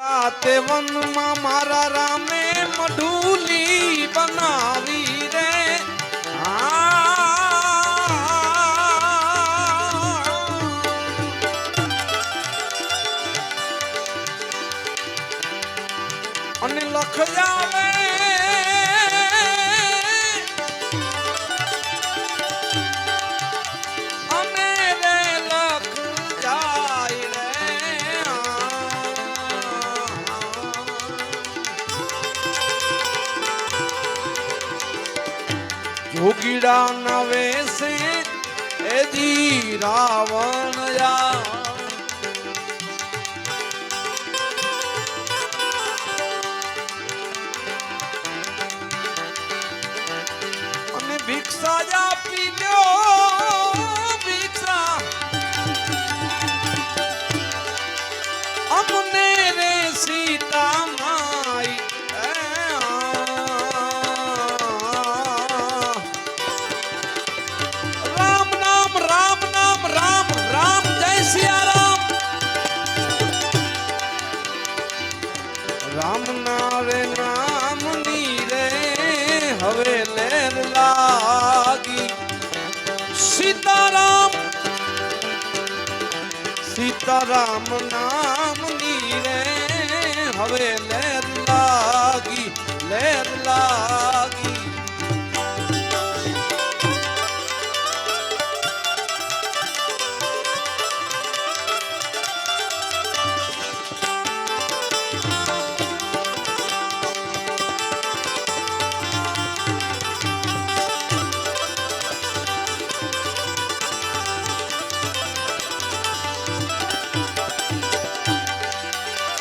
રાતે વનમાં મારા રામે મઢુલી બનાવી રે. અને લખ જાવે જોગીડા નવે સે એજી રાવણ અને ભિક્ષા જ રામ ના રે નામની રે હવે લેર લાગી. સીતારામ સીતારામ નામની રે હવે લેર લાગી લેર